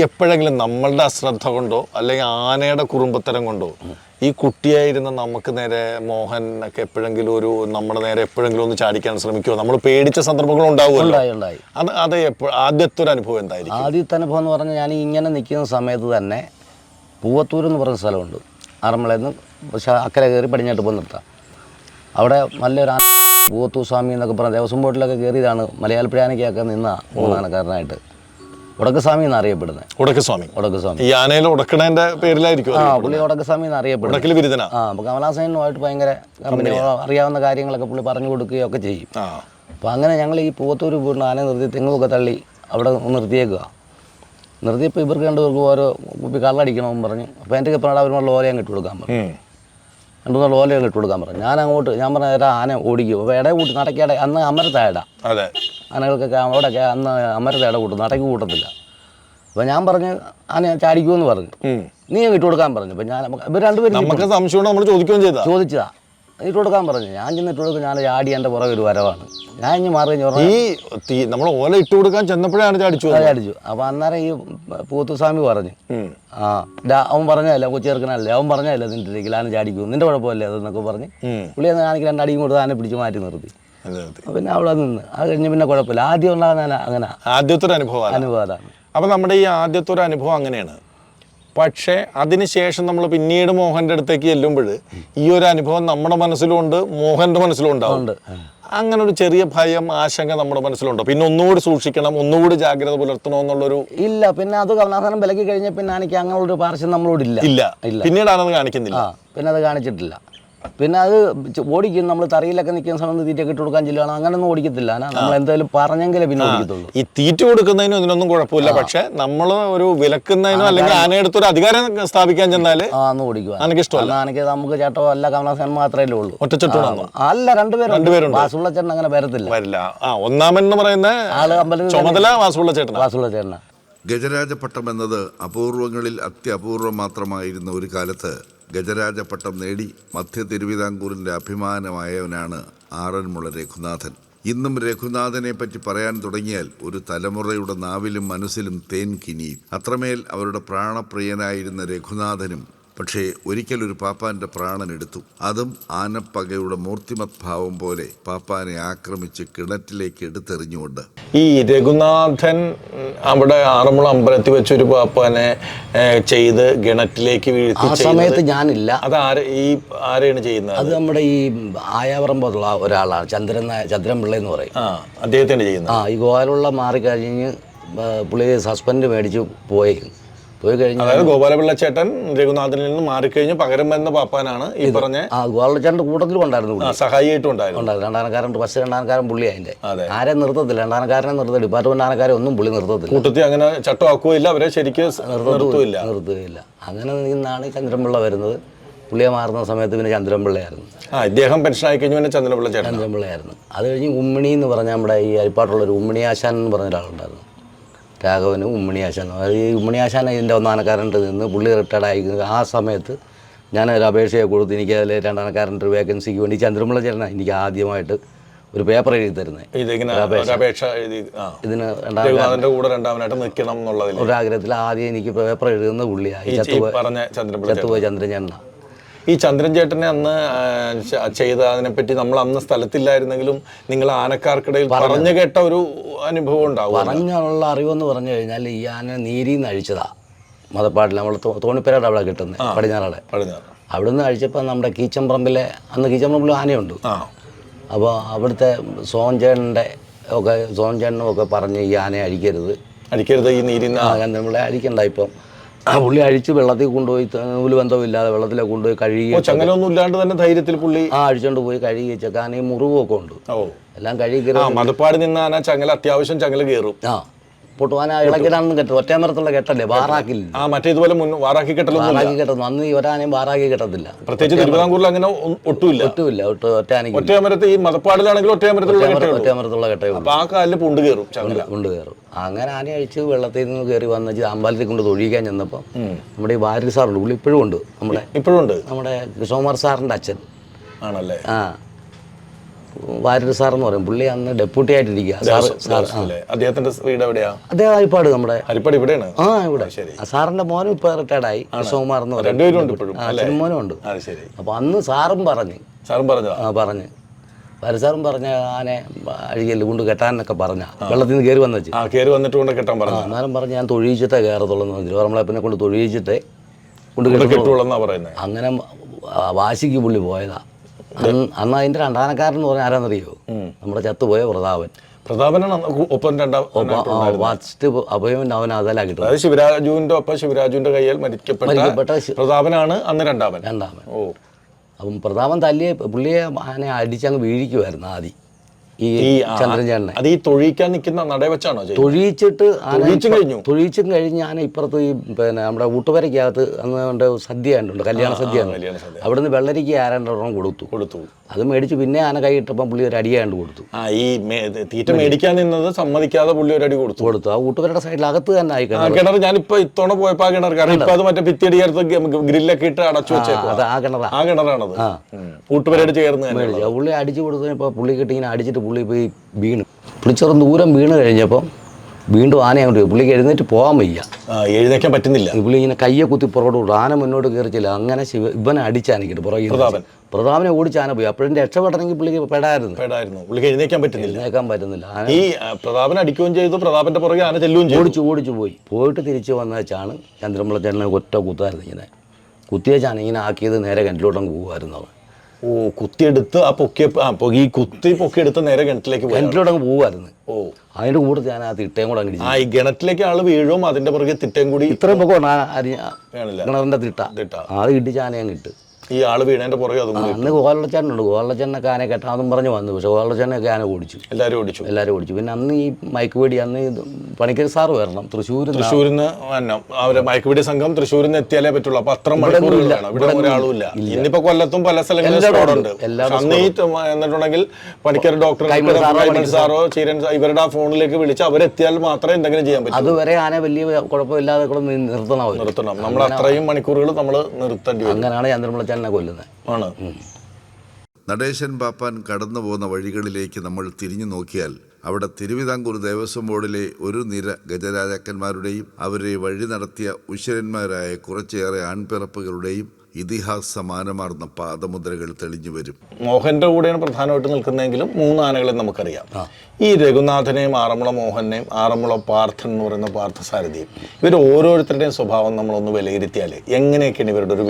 എപ്പോഴെങ്കിലും നമ്മളുടെ അശ്രദ്ധ കൊണ്ടോ അല്ലെങ്കിൽ ആനയുടെ കുറുമ്പത്തരം കൊണ്ടോ ഈ കുട്ടിയായിരുന്ന നമുക്ക് നേരെ മോഹൻ ഒക്കെ എപ്പോഴെങ്കിലും ഒരു നമ്മുടെ നേരെ എപ്പോഴെങ്കിലും ഒന്ന് ചാടിക്കാൻ ശ്രമിക്കുമോ നമ്മൾ പേടിച്ച സന്ദർഭങ്ങൾ ഉണ്ടാവുമല്ലോ. അത് അത് ആദ്യത്തെ ഒരു അനുഭവം എന്തായിരിക്കും? ആദ്യത്തെ അനുഭവം എന്ന് പറഞ്ഞാൽ ഞാൻ ഇങ്ങനെ നിൽക്കുന്ന സമയത്ത് തന്നെ പൂവത്തൂർ എന്ന് പറയുന്ന സ്ഥലമുണ്ട്. ആറന്മുളയിൽ നിന്ന് പക്ഷേ അക്കരെ കയറി പടിഞ്ഞാട്ട് പോയി നിർത്താം. അവിടെ നല്ലൊരു ആ- പൂവത്തൂ സ്വാമി എന്നൊക്കെ പറഞ്ഞ ദേവസ്വം ബോർഡിലൊക്കെ കയറിയതാണ് മലയാള പ്രയാണിക്കൊക്കെ നിന്ന മൂന്നാനക്കാരനായിട്ട് ഉടക്കസ്വാമി എന്ന് അറിയപ്പെടുന്നത് ഉടക്കസ്വാമി. ഉടക്കസ്വാമി. ഈ ആനയിൽ ഉടക്കണേന്റെ പേരിലായിരിക്കും ആ പുള്ളി ഉടക്കസ്വാമി എന്ന് അറിയപ്പെടുന്നത് ആ അപ്പോൾ കമലാസേനുമായിട്ട് ഭയങ്കര അറിയാവുന്ന കാര്യങ്ങളൊക്കെ പുള്ളി പറഞ്ഞു കൊടുക്കുകയും ഒക്കെ ചെയ്യും അപ്പോൾ അങ്ങനെ ഞങ്ങൾ ഈ പൂവത്തൂർ വീടിന് ആന നിർത്തി തെങ്ങുമൊക്കെ തള്ളി അവിടെ നിർത്തിയേക്കുക നിർത്തിയപ്പോൾ ഇവർക്ക് രണ്ടുപേർക്ക് ഓരോ കുപ്പി കള്ളടിക്കണമെന്ന് പറഞ്ഞു. അപ്പോൾ എന്റെ കപ്പനാട് അവരോട് ലോലയും കിട്ടി കൊടുക്കാൻ പറഞ്ഞു. രണ്ടു മൂന്ന് ലോലയും കിട്ടി കൊടുക്കാൻ പറഞ്ഞു. ഞാൻ അങ്ങോട്ട് ഞാൻ പറഞ്ഞ "എടാ, ആന ഓടിക്കും. അപ്പോൾ ഇട കൂട്ടി നടക്കിയ അന്ന് അമരത്തായിട. അതെ. ആനകൾക്കൊക്കെ അവിടെയൊക്കെ അന്ന് അമരത്തായിട കൂട്ടും നടക്ക് കൂട്ടത്തില്ല. അപ്പം ഞാൻ പറഞ്ഞ് ആന ചാടിക്കുമെന്ന് പറഞ്ഞു. നീ ഇട്ട് കൊടുക്കാൻ പറഞ്ഞു. അപ്പം ഞാൻ ഇവർ രണ്ടുപേരും നമുക്ക് സംശയം നമ്മൾ ചോദിക്കുകയും ചെയ്താ. ചോദിച്ചതാ. ഇട്ട് കൊടുക്കാൻ പറഞ്ഞു. ഞാൻ ചെന്നിട്ട് കൊടുക്കും ഞാൻ ചാടി എന്റെ പുറകെ ഒരു വരവാണ്. ഞാൻ ഇനി മാറി പറഞ്ഞു ഈ നമ്മൾ ഓല ഇട്ട് കൊടുക്കാൻ ചെന്നപ്പോഴാണ് ചാടിച്ചു ചാടിച്ചു. അപ്പം അന്നേരം ഈ പൂത്തുസ്വാമി പറഞ്ഞു. ആ അവൻ പറഞ്ഞതല്ല കൊച്ചേർക്കനല്ലേ അവൻ പറഞ്ഞതല്ല നിന്റെ ഇരിക്കലാണ് ചാടിക്കും നിന്റെ കുഴപ്പമല്ലേ? അതെന്നൊക്കെ പറഞ്ഞ്. പുള്ളി എനിക്ക് രണ്ടടിയും കൊടുത്ത് ആനെ പിടിച്ച് മാറ്റി നിർത്തി. പിന്നെ അവിടെ നിന്ന്. അത് കഴിഞ്ഞ് പിന്നെ കുഴപ്പമില്ല. ആദ്യം ഉണ്ടാകുന്ന അങ്ങനെ ആദ്യത്തെ ഒരു അനുഭവം അനുഭവമാണ് അപ്പം നമ്മുടെ ഈ ആദ്യത്തെ ഒരു അനുഭവം അങ്ങനെയാണ്. പക്ഷേ അതിനുശേഷം നമ്മൾ പിന്നീട് മോഹന്റെ അടുത്തേക്ക് ചെല്ലുമ്പോൾ ഈ ഒരു അനുഭവം നമ്മുടെ മനസ്സിലുണ്ട് മോഹന്റെ മനസ്സിലും ഉണ്ടാവും അങ്ങനെ ഒരു ചെറിയ ഭയം ആശങ്ക നമ്മുടെ മനസ്സിലുണ്ടോ. പിന്നെ ഒന്നുകൂടി സൂക്ഷിക്കണം ഒന്നുകൂടി ജാഗ്രത പുലർത്തണമെന്നുള്ളൊരു ഇല്ല പിന്നെ അത് കരുണാസനം വിലക്കി കഴിഞ്ഞ പിന്നെ എനിക്ക് അങ്ങനെയുള്ളൊരു പാർശ്വം നമ്മളോട് ഇല്ല. ഇല്ല. പിന്നീട് പിന്നീടാണത് കാണിക്കുന്നില്ല. പിന്നെ അത് കാണിച്ചിട്ടില്ല. പിന്നെ അത് ഓടിക്കും നമ്മൾ തറയിലൊക്കെ നിൽക്കുന്ന സമയത്ത് തീറ്റ ഇട്ട് കൊടുക്കാൻ ചെല്ലുകയാണ് അങ്ങനൊന്നും ഓടിക്കത്തില്ല. നമ്മൾ എന്തായാലും പറഞ്ഞെങ്കിലേ പിന്നെ ഓടിക്കത്തുള്ളൂ. ഈ തീറ്റ കൊടുക്കുന്നതിനും ഇതിനൊന്നും കുഴപ്പമില്ല. പക്ഷെ നമ്മൾ ഒരു വിലക്കുന്നതിനോ അല്ലെങ്കിൽ ആനയെടുത്ത് ഒരു അധികാരം സ്ഥാപിക്കാൻ ചെന്നാൽ ഓടിക്കുക ആനയ്ക്ക് ഇഷ്ടമല്ല. നമുക്ക് ചേട്ടോ അല്ല കമലാസൻ മാത്രമേ ഉള്ളൂ. ഒറ്റച്ചട്ടോടാണോ? ആ, അല്ല രണ്ടുപേരും രണ്ടുപേരും വാസുള്ള ചേട്ടൻ അങ്ങനെ വരത്തില്ല. വരില്ല. ആ ഒന്നാമൻ എന്ന് പറയുന്ന ആൾ അമ്പലത്തിൽ ചുമതല വാസുള്ള ചേട്ടൻ വാസുള്ള ചേട്ടനാ. ഗജരാജപട്ടം എന്നത് അപൂർവങ്ങളിൽ അത്യപൂർവം മാത്രമായിരുന്ന ഒരു കാലത്ത് ഗജരാജപട്ടം നേടി മധ്യ തിരുവിതാംകൂറിന്റെ അഭിമാനമായവനാണ് ആറന്മുള രഘുനാഥൻ. ഇന്നും രഘുനാഥനെ പറ്റി പറയാൻ തുടങ്ങിയാൽ ഒരു തലമുറയുടെ നാവിലും മനസ്സിലും തേൻ കിനിയും. അത്രമേൽ അവരുടെ പ്രാണപ്രിയനായിരുന്ന രഘുനാഥനും പക്ഷേ ഒരിക്കലൊരു പാപ്പാന്റെ പ്രാണനെടുത്തു. അതും ആനപ്പകയുടെ മൂർത്തിമത് ഭാവം പോലെ പാപ്പാനെ ആക്രമിച്ച് കിണറ്റിലേക്ക് എടുത്തെറിഞ്ഞുകൊണ്ട്. ഈ രഘുനാഥൻ അവിടെ ആറന്മുള അമ്പലത്തിൽ വെച്ചൊരു പാപ്പാനെ ചെയ്ത് കിണറ്റിലേക്ക് വീഴ്ത്തി ആ സമയത്ത് ഞാനില്ല. അത് ആര് ഈ ആരെയാണ് ചെയ്യുന്നത്? അത് നമ്മുടെ ഈ ആയാവറമ്പുള്ള ഒരാളാണ് ചന്ദ്രൻ നായ- ചന്ദ്രൻ പിള്ള എന്ന് പറയും. ആ അദ്ദേഹത്തിന് ചെയ്യുന്നത്. ആ ഈ ഗോവാലുള്ള മാറി കഴിഞ്ഞ് പുള്ളി സസ്പെൻഡ് മേടിച്ച് പോയി പോയി കഴിഞ്ഞാൽ അതായത് ഗോപാലപിള്ള ചേട്ടൻ രഘുനാഥനിൽ നിന്ന് മാറിക്കഴിഞ്ഞ് പകരം വരുന്ന പാപ്പാനാണ് ഈ പറഞ്ഞ ആ ഗോവാളച്ചേട്ടന്റെ കൂട്ടത്തിലും ഉണ്ടായിരുന്നു ഉണ്ടായിരുന്നു. രണ്ടാനക്കാരൻ ഫസ്റ്റ് രണ്ടാനക്കാരൻ പുള്ളി അതിന്റെ. അതെ. ആരെ നിർത്തത്തില്ല. രണ്ടാനക്കാരനെ നിർത്തത്തില്ല ഡിപ്പാർട്ട്മെന്റ് ആനക്കാരെ ഒന്നും പുള്ളി നിർത്തത്തില്ല. കൂട്ടത്തിൽ അങ്ങനെ ചട്ടമാക്കുകയില്ല അവരെ ശരിക്കും നിർത്തുകയില്ല നിർത്തുകയില്ല അങ്ങനെ നിന്നാണ് ചന്ദ്രമ്പിള്ള ചന്ദ്രൻപിള്ള വരുന്നത്. പുള്ളിയെ മാറുന്ന സമയത്ത് പിന്നെ ചന്ദ്രൻപിള്ളയായിരുന്നു. ആ ഇദ്ദേഹം പെൻഷൻ ആയി കഴിഞ്ഞു പിന്നെ ചന്ദ്രൻപിള്ള ചേട്ടൻ ചന്ദ്രൻപിള്ളയായിരുന്നു. അത് കഴിഞ്ഞ് ഉമ്മിണി എന്ന് പറഞ്ഞ നമ്മുടെ ഈ അരിപ്പാട്ടുള്ള ഒരു ഉമ്മിണി ആശാൻ എന്ന് പറഞ്ഞ ഒരാളുണ്ടായിരുന്നു. രാഘവനും ഉമ്മണിയാശാനും. ആശാനും അതായത് ഈ ഉമ്മണിയാശാൻ ഇതിന്റെ ഒന്നാനക്കാരന്റെ നിന്ന് പുള്ളി റിട്ടയർഡ് ആയി ആ സമയത്ത് ഞാൻ ഒരു അപേക്ഷയെ കൊടുത്ത് എനിക്ക് അതിൽ രണ്ടാനക്കാരന്റെ ഒരു വേക്കൻസിക്ക് വേണ്ടി ചന്ദ്രമുള ചേട്ടനാണ് എനിക്ക് ആദ്യമായിട്ട് ഒരു പേപ്പർ എഴുതി തരുന്നത്. അപേക്ഷ. ഇതിന് രണ്ടാമനായിട്ട് നിൽക്കണം എന്നുള്ളതിൽ ഒരാഗ്രഹത്തിൽ ആദ്യം എനിക്ക് പേപ്പർ എഴുതുന്ന പുള്ളിയായി. ചത്തുപോയ ചന്ദ്രൻ ചേട്ടനാണ്. ഈ ചന്ദ്രൻ ചേട്ടനെ അന്ന് ചെയ്ത അതിനെ ചെയ്ത അതിനെപ്പറ്റി നമ്മൾ അന്ന് സ്ഥലത്തില്ലായിരുന്നെങ്കിലും നിങ്ങൾ ആനക്കാർക്കിടയിൽ പറഞ്ഞു? കേട്ട ഒരു അനുഭവം ഉണ്ടാവും പറഞ്ഞുള്ള അറിവെന്ന് പറഞ്ഞു കഴിഞ്ഞാൽ ഈ ആന നീരിന്ന് അഴിച്ചതാ. മതപ്പാട്ടിൽ നമ്മൾ തോണിപ്പേരാട് അവിടെ കിട്ടുന്നത് പടിഞ്ഞാറടെ. അവിടെ അവിടുന്ന് അഴിച്ചപ്പോൾ നമ്മുടെ കീച്ചമ്പറമ്പിലെ അന്ന് കീച്ചമ്പറമ്പിൽ ആനയുണ്ട്. അപ്പോൾ അവിടുത്തെ സോഞ്ചേട്ടന്റെ ഒക്കെ സോഞ്ചേട്ടനും ഒക്കെ പറഞ്ഞ് ഈ ആനയെ അഴിക്കരുത്. അടിക്കരുത് ഈ നീരിന്ന്. നമ്മളെ അഴിക്കണ്ട ഇപ്പം. ആ പുള്ളി അഴിച്ച് വെള്ളത്തിൽ കൊണ്ടുപോയി നൂൽ ബന്ധമില്ലാതെ വെള്ളത്തിലേക്ക് കൊണ്ടുപോയി കഴുകി ചങ്ങലൊന്നും ഇല്ലാണ്ട് തന്നെ ധൈര്യത്തിൽ പുള്ളി ആ അഴിച്ചുകൊണ്ട് പോയി കഴുകി വെച്ചേക്കാൻ ആന ഈ മുറിവൊക്കെ ഉണ്ട്. ഓ. എല്ലാം കഴുകി മതപ്പാടി ചങ്ങല അത്യാവശ്യം ചങ്ങല കയറും. ആ. പൊട്ടുവാന ഇളക്കിടാനൊന്നും കെട്ടും ഒറ്റമരത്തുള്ള കെട്ടല്ലേ? വാറാക്കില്ല ആ മറ്റേ ഇതുപോലെ വാറാക്കി കെട്ടലൊന്നും ബാറാക്കി കെട്ടുന്നു അന്ന് ഈ ഒരാനയും വാറാക്കി കെട്ടത്തില്ല. പ്രത്യേകിച്ച് തിരുവിതാംകൂറിൽ അങ്ങനെ ഒട്ടുമില്ല. ഒട്ടുമില്ല. ഒട്ട് ഒറ്റ ഈ മതപ്പാടിലാണെങ്കിൽ ഉള്ളൂ. ഒറ്റമരത്തുള്ള കെട്ടേ ആ കാലിൽ പുണ്ട് കയറും പുണ്ട് കയറും അങ്ങനെ ആന അഴിച്ച് വെള്ളത്തിൽ നിന്ന് കയറി വന്ന് അമ്പലത്തിൽ കൊണ്ട് തൊഴിയിക്കാൻ ചെന്നപ്പോൾ നമ്മുടെ ഈ വാരി സാറുണ്ട് പുള്ളി ഇപ്പോഴും ഉണ്ട് നമ്മുടെ ഇപ്പോഴും ഉണ്ട്. നമ്മുടെ കൃഷ്ണകുമാർ സാറിന്റെ അച്ഛൻ. ആണല്ലേ? ആ. വാര്യർ സാർ എന്ന് പറയും. പുള്ളി അന്ന് ഡെപ്യൂട്ടി ആയിട്ടിരിക്കുക സാർ അദ്ദേഹത്തിന്റെ വീട് എവിടെയാ? അദ്ദേഹം ഹരിപ്പാട് നമ്മുടെ. ഹരിപ്പാട് ഇവിടെയാണ്? ആ ഇവിടെ. സാറിന്റെ മോനും ഇപ്പൊ റിട്ടയർഡായി കൃഷ്ണകുമാർ എന്ന് പറയും അപ്പൊ ഉണ്ട് മോനും അപ്പോൾ അന്ന് സാറും പറഞ്ഞു. സാറും പറഞ്ഞു ആ പറഞ്ഞു. പരിസാറും പറഞ്ഞ ആനെ അഴികൽ കൊണ്ട് കെട്ടാനൊക്കെ പറഞ്ഞ. വെള്ളത്തിൽ നിന്ന് കയറി വന്നു കയറി വന്നിട്ട് കൊണ്ട് കെട്ടാൻ പറഞ്ഞു അന്നേരം പറഞ്ഞ് ഞാൻ തൊഴിയിച്ചിട്ടേ കയറത്തുള്ളൂ എന്ന് പറഞ്ഞു നമ്മളെപ്പിനെ കൊണ്ട് തൊഴിയിച്ചിട്ടേ കൊണ്ട് കെട്ടുള്ളൂ കെട്ടുള്ളൂ എന്നാ പറയുന്നത് അങ്ങനെ വാശിക്ക് പുള്ളി പോയതാ. അന്ന് അതിന്റെ രണ്ടാനക്കാരൻ എന്ന് പറഞ്ഞാൽ ആരാന്നറിയോ? നമ്മുടെ ചത്തുപോയ പ്രതാപൻ. പ്രതാപനാണ് ഒപ്പം രണ്ടാം ഫസ്റ്റ് അഭയം അവൻ അതലാക്കിട്ടു അതായത് ശിവരാജുവിന്റെ ഒപ്പം ശിവരാജുവിന്റെ കയ്യിൽ മരിക്കപ്പെട്ട പ്രതാപനാണ് അന്ന് രണ്ടാമൻ. രണ്ടാമൻ. ഓ. അപ്പം പ്രതാപൻ തല്ലിയെ പുള്ളിയെ ആനെ അടിച്ചങ്ങ് വീഴിക്കുമായിരുന്നു ആദ്യം ഈ അത് ഈ തൊഴിക്കാൻ നിൽക്കുന്ന നട വെച്ചാണോ തൊഴിച്ചിട്ട് തൊഴിച്ചും കഴിഞ്ഞു? തൊഴിച്ചും കഴിഞ്ഞ് ഞാൻ ഇപ്പുറത്ത് ഈ പിന്നെ നമ്മുടെ ഊട്ടുപരയ്ക്കകത്ത് അന്ന് സദ്യ ഉണ്ട് കല്യാണ സദ്യ അവിടെ നിന്ന് വെള്ളരിക്ക് ആരണ്ടെണ്ണം കൊടുത്തു. കൊടുത്തു. അത് മേടിച്ച് പിന്നെ ആന കൈയിട്ടപ്പം പുള്ളി ഒരു അടിയാണ്ട് കൊടുത്തു. ആ ഈ തീറ്റ മേടിക്കാൻ നിന്നത് സമ്മതിക്കാതെ പുള്ളി ഒരു അടി കൊടുത്തു. കൊടുത്തു. ആ ഊട്ടുപരയുടെ സൈഡിൽ അകത്ത് തന്നെ ആയി കിണർ ഞാനിപ്പോ ഇത്തവണ പോയപ്പോ ആ കിണർ കാരണം ഇപ്പൊ അത് മറ്റേ ഭിത്തിയടി ചേർത്ത് ഗ്രില്ലൊക്കെ ഇട്ട് അടച്ചു വെച്ചേക്കും അത് ആ കിണറാ. ആ കിണറാണത്. ഊട്ടുപരയോട് ചേർന്ന് പുള്ളി അടിച്ചു കൊടുത്തപ്പോ പുള്ളി കിട്ടി ഇങ്ങനെ അടിച്ചിട്ട് പുള്ളി പോയി വീണ്. പുള്ളി ചെറു ദൂരം വീണ് കഴിഞ്ഞപ്പം വീണ്ടും ആന അങ്ങോട്ട് പോയി. പുള്ളിക്ക് എഴുന്നേറ്റ് പോകാൻ വയ്യ. എഴുന്നേക്കാൻ പറ്റുന്നില്ല. പുള്ളി ഇങ്ങനെ കയ്യെ കുത്തി പുറകോട്ട് വിടും ആന മുന്നോട്ട് കയറിച്ചില്ല അങ്ങനെ ശിവ ഇവനെ അടിച്ചാനിക്കിട്ട് പുറകെ പ്രതാപൻ. പ്രതാപനെ ഓടിച്ച് ആന പോയി. അപ്പോഴും രക്ഷപ്പെടണമെങ്കിൽ പുള്ളിക്ക് പെടായിരുന്നു. പേടായിരുന്നു. പുള്ളിക്ക് എഴുന്നേക്കാൻ പറ്റുന്നില്ല. എഴുന്നേക്കാൻ പറ്റുന്നില്ല. ആന ഈ പ്രതാപൻ അടിക്കുകയും ചെയ്തു. പ്രതാപന്റെ പുറകെ ആന ചെല്ലുകയും ചെയ്തു. ഓടിച്ചു ഓടിച്ചു പോയി. പോയിട്ട് തിരിച്ചു വന്ന വെച്ചാണ് ചന്ദ്രമുള്ള ചേട്ടനെ ഒറ്റ കുത്തായിരുന്നു ഇങ്ങനെ. കുത്തിയ ചാന ഇങ്ങനെ ആക്കിയത് നേരെ കിണറ്റിലോട്ടങ്ങ് പോകുമായിരുന്നു അവൻ. ഓ കുത്തിയെടുത്ത് ആ പൊക്കിയ ആ പൊ- ഈ കുത്തി പൊക്കിയെടുത്ത് നേരെ കിണറ്റിലേക്ക് പോയി കിണറ്റിലോട്ടങ്ങ് പോകുമായിരുന്നു ഓ. അതിന്റെ കൂടെ ഞാൻ ആ തിട്ടയും കൂടെ അങ്ങ് ആ ഈ കിണറ്റിലേക്ക് ആൾ വീഴും അതിന്റെ പുറകെ തിട്ടയും കൂടി ഇത്രയും ആ അരി- വേണില്ല. കിണറിന്റെ തിട്ട. തിട്ട. അത് കിട്ടി ആനയും കിട്ട് ഈ ആൾ വീണേന്റെ പുറകെ അതും കൂടി അന്ന് ഗോവളച്ചേട്ടനുണ്ട് ഗോവളച്ചേട്ടനൊക്കെ ആനയെ കെട്ടാമെന്നും പറഞ്ഞു വന്നു. പക്ഷെ ഗോവളച്ചേട്ടനൊക്കെ ആന ഓടിച്ചു. എല്ലാവരും ഓടിച്ചു. എല്ലാവരും ഓടിച്ചു. പിന്നെ അന്ന് ഈ മൈക്ക് വെടി അന്ന് പണിക്കർ സാറ് വരണം. തൃശ്ശൂർ തൃശ്ശൂരിൽ നിന്ന് അവരെ മയക്കുപിടി സംഘം തൃശ്ശൂരിൽ നിന്ന് എത്തിയാലേ പറ്റുള്ളൂ. അപ്പൊ അത്ര മണിക്കൂറില്ല ഇവിടെ ഒരാളും ഇല്ല. ഇന്നിപ്പോ കൊല്ലത്തും പല സ്ഥലങ്ങളിലും അന്ന് ഈ എന്നിട്ടുണ്ടെങ്കിൽ പണിക്കർ ഡോക്ടർ സാറോ, ചീരൻ ഇവരുടെ ആ ഫോണിലേക്ക് വിളിച്ച് അവരെത്തിയാൽ മാത്രമേ എന്തെങ്കിലും ചെയ്യാൻ പറ്റൂ. അതുവരെ ആന വലിയ കുഴപ്പമില്ലാതെ നിർത്തണം നിർത്തണം. നമ്മൾ അത്രയും മണിക്കൂറുകൾ നമ്മൾ നിർത്തേണ്ടി അങ്ങനെയാണ് ചന്ദ്രമുളച്ചേട്ടനെ കൊല്ലുന്നത്. ആണ്. നടേശൻ പാപ്പാൻ കടന്നു പോകുന്ന വഴികളിലേക്ക് നമ്മൾ തിരിഞ്ഞു നോക്കിയാൽ അവിടെ തിരുവിതാംകൂർ ദേവസ്വം ബോർഡിലെ ഒരു നിര ഗജരാജാക്കന്മാരുടെയും അവരെ വഴി നടത്തിയ ഉശ്വരന്മാരായ കുറച്ചേറെ ആൺപിറപ്പുകളുടെയും ഇതിഹാസ സമാനമാർന്ന പാദമുദ്രകൾ തെളിഞ്ഞു വരും. മോഹന്റെ കൂടെയാണ് പ്രധാനമായിട്ട് നിൽക്കുന്നതെങ്കിലും മൂന്ന് ആനകളെ നമുക്കറിയാം. ഈ രഘുനാഥനെയും ആറന്മുള മോഹനെയും ആറന്മുള പാർത്ഥൻ എന്ന് പറയുന്ന പാർത്ഥസാരഥിയും ഇവർ ഓരോരുത്തരുടെയും സ്വഭാവം നമ്മളൊന്ന് വിലയിരുത്തിയാൽ എങ്ങനെയൊക്കെയാണ് ഇവരുടെ ഒരു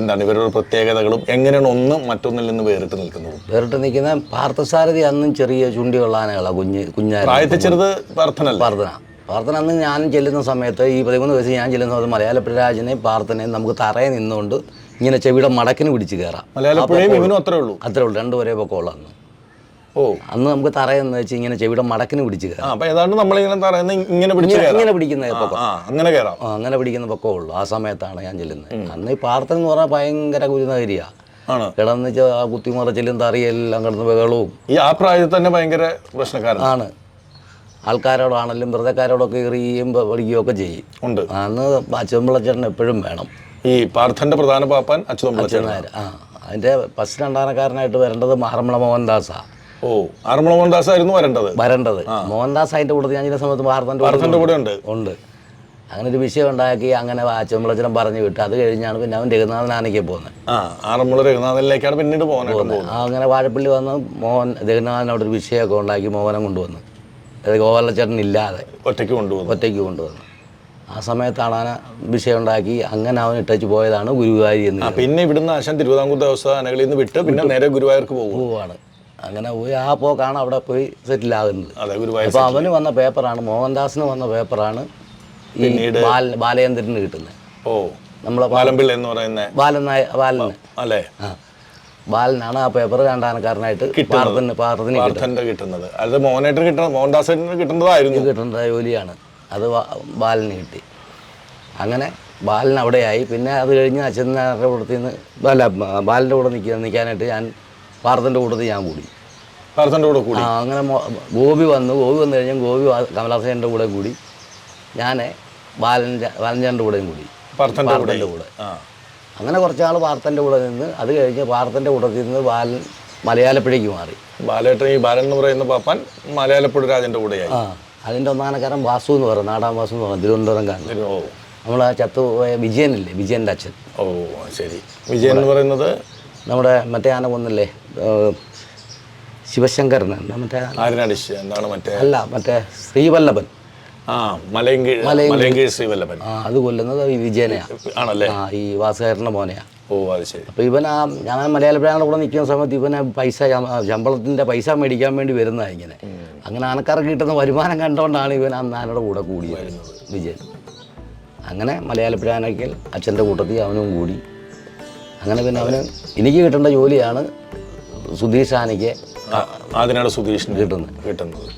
എന്താണ് ഇവരുടെ പ്രത്യേകതകളും എങ്ങനെയാണ് ഒന്ന് മറ്റൊന്നിൽ നിന്ന് വേറിട്ട് നിൽക്കുന്നത്? വേറിട്ട് നിൽക്കുന്ന പാർത്ഥസാരഥി അന്നും ചെറിയ ചുണ്ടിയുള്ള ആനകളാണ് കുഞ്ഞ് കുഞ്ഞാ പ്രായത്തിൽ ചെറുത് പാർത്ഥനല്ല? പാർത്ഥന. പ്രാർത്ഥന അന്ന് ഞാനും ചെല്ലുന്ന സമയത്ത് ഈ പതിമൂന്ന് വയസ്സ് ഞാൻ ചെല്ലുന്ന സമയത്ത് മലയാളപ്പിഴരാജനെയും പ്രാർത്ഥനയും നമുക്ക് തറയെ നിന്നുകൊണ്ട് ഇങ്ങനെ ചെവിയുടെ മടക്കിന് പിടിച്ച് കയറാം. അത്രേ ഉള്ളൂ. അത്രേ ഉള്ളൂ. രണ്ടുപേരെ പൊക്കമുള്ള അന്ന് ഓ. അന്ന് നമുക്ക് തറയെന്ന് വെച്ചാൽ ഇങ്ങനെ ചെവിയുടെ മടക്കിന് പിടിച്ച് കയറാം. ഏതാണ്ട് നമ്മളിങ്ങനെ ഇങ്ങനെ ഇങ്ങനെ- പിടിക്കുന്ന പൊക്കം അങ്ങനെ കയറാം. ആ, അങ്ങനെ പിടിക്കുന്ന പൊക്കമേ ഉള്ളൂ. ആ സമയത്താണ് ഞാൻ ചെല്ലുന്നത്. അന്ന് ഈ പാർത്തൽ എന്ന് പറഞ്ഞാൽ ഭയങ്കര ഗുരുനഗരിയാണ് ആണ്. കിടന്ന് ആ കുത്തിമറച്ചിലും തറിയെല്ലാം കിടന്ന് ബഹളവും. ഈ ആ പ്രായത്തിൽ തന്നെ ഭയങ്കര പ്രശ്നക്കാരൻ ആണ്. ആൾക്കാരോടാണെങ്കിലും വെറുതെക്കാരോടൊക്കെ എറിയുകയും പഠിക്കുകയും ഒക്കെ ചെയ്യും. ഉണ്ട്. അന്ന് അച്ചമ്പിളച്ചേട്ടൻ എപ്പോഴും വേണം. ഈ പാർത്ഥന്റെ പ്രധാന പാപ്പൻ അച്യുതമ്പിളച്ചൻ അതിന്റെ ഫസ്റ്റ് രണ്ടാനക്കാരനായിട്ട് വരേണ്ടത് മഹർമള മോഹൻദാസ. ഓ ആറന്മുള മോഹൻദാസ് ആയിരുന്നു വരേണ്ടത്. വരേണ്ടത് മോഹൻദാസ് അതിന്റെ കൂടെ ഞാൻ ചില സമയത്ത് പാർത്ഥന്റെ കൂടെ ഉണ്ട്. ഉണ്ട്. അങ്ങനെ ഒരു വിഷയം ഉണ്ടാക്കി അങ്ങനെ അച്ചമ്പിളച്ചനം പറഞ്ഞു വിട്ടു അത് കഴിഞ്ഞാണ് പിന്നെ അവൻ രഘുനാഥനാനയ്ക്ക് പോകുന്നത്. ആ ആറന്മുള രഘുനാഥനിലേക്കാണ് പിന്നീട് പോകുന്നത്. അങ്ങനെ വാഴപ്പള്ളി വന്ന് മോഹൻ രഘുനാഥൻ അവിടെ ഒരു വിഷയമൊക്കെ ഉണ്ടാക്കി മോഹനം കൊണ്ടുവന്നു. അതായത് ഗോപാലച്ചേട്ടൻ ഇല്ലാതെ ഒറ്റയ്ക്ക് കൊണ്ടുവന്നു. ഒറ്റയ്ക്ക് കൊണ്ടുവന്നു. ആ സമയത്താണ് ആന വിഷയം ഉണ്ടാക്കി അങ്ങനെ അവൻ ഇട്ടച്ച് പോയതാണ് ഗുരുവായൂർ എന്ന് പിന്നെ ഇവിടുന്ന് ആശാൻ തിരുവിതാംകൂർ ദേവസ്ഥാനകളിൽ നിന്ന് വിട്ട് പിന്നെ നേരെ ഗുരുവായൂർക്ക് പോവാണ്. അങ്ങനെ പോയി ആ പോക്കാണ് അവിടെ പോയി സെറ്റിൽ ആകുന്നത്. അപ്പോൾ അവന് വന്ന പേപ്പറാണ് മോഹൻദാസിന് വന്ന പേപ്പറാണ് ഈ ബാല ബാലചന്ദ്രന് കിട്ടുന്നത് ഓ നമ്മളെ ബാലമ്പിള്ള എന്ന് പറയുന്ന ബാലൻ ബാലന്. അല്ലേ? ആ. ബാലനാണ് ആ പേപ്പർ രണ്ടാനക്കാരനായിട്ട് പാർത്ഥന് പാർത്ഥത്തിന് കിട്ടുന്നത്. അത് മോഹനേട്ടന് കിട്ടുന്നത് മോഹൻദാസിന് കിട്ടുന്നതായിരുന്നു. കിട്ടുന്നത് ജോലിയാണ്. അത് ബാലന് കിട്ടി. അങ്ങനെ ബാലൻ അവിടെയായി. പിന്നെ അത് കഴിഞ്ഞ് അച്ഛനാരുടെ കൂടത്തിൽ നിന്ന് അല്ല ബാലന്റെ കൂടെ നിൽക്കാൻ നിൽക്കാനായിട്ട് ഞാൻ പാർത്ഥന്റെ കൂട്ടത്തിൽ ഞാൻ കൂടി. പാർത്തന്റെ കൂടെ കൂടി? ആ അങ്ങനെ ഗോപി വന്നു. ഗോപി വന്നു കഴിഞ്ഞാൽ ഗോപി കമലാസേന്റെ കൂടെ കൂടി. ഞാൻ ബാലൻ ബാലൻചാന്റെ കൂടെയും കൂടി. പാർത്തന്റെ കൂടെ അങ്ങനെ കുറച്ച് പാർത്തന്റെ കൂടെ നിന്ന് അത് കഴിഞ്ഞ് പാർത്ഥന്റെ കൂട്ടത്തിൽ നിന്ന് ബാലൻ മലയാളപ്പുഴയ്ക്ക് മാറി. ബാലേട്ടൻ ഈ ബാലൻ എന്ന് പറയുന്ന പാപ്പാൻ മലയാളപ്പുഴ രാജന്റെ കൂടെയായി. ആ. അതിന്റെ ഒന്നാനക്കാരൻ വാസു എന്ന് പറയും നാടാൻ വാസു എന്ന് പറയും തിരുവനന്തപുരം ഓ. നമ്മൾ ആ ചത്തുപോയ വിജയനല്ലേ വിജയന്റെ അച്ഛൻ. ഓ ശരി. വിജയൻ എന്ന് പറയുന്നത്? നമ്മുടെ മറ്റേ ആന കൊന്നല്ലേ ശിവശങ്കരൻ മറ്റേ? എന്താണ് മറ്റേ? അല്ല മറ്റേ ശ്രീവല്ലഭൻ. ആ. മലയങ്കീഴ് ശ്രീവല്ലഭൻ. ആ അത് കൊല്ലുന്നത് ഈ വിജയനെയാണ് ആണല്ലേ? ആ ഈ വാസുകാരന്റെ മോനെയാണ് ഓ അത് ശരി. അപ്പോൾ ഇവൻ ആ ഞാൻ മലയാളപ്പുഴയുടെ കൂടെ നിൽക്കുന്ന സമയത്ത് ഇവന് പൈസ ശമ്പളത്തിന്റെ ശമ്പളത്തിന്റെ പൈസ മേടിക്കാൻ വേണ്ടി വരുന്നതാണ് ഇങ്ങനെ. അങ്ങനെ ആനക്കാർക്ക് കിട്ടുന്ന വരുമാനം കണ്ടുകൊണ്ടാണ് ഇവൻ അന്ന് ആനയുടെ കൂടെ കൂടിയത്. വിജയൻ. അങ്ങനെ മലയാളപ്പുഴ ആനയ്ക്കൽ അച്ഛന്റെ കൂട്ടത്തിൽ അവനും കൂടി. അങ്ങനെ പിന്നെ അവന് എനിക്ക് കിട്ടേണ്ട ജോലിയാണ് സുധീഷ് ആനയ്ക്ക് അതിനാണ് സുധീഷിന് കിട്ടുന്നത്. കിട്ടുന്നത്.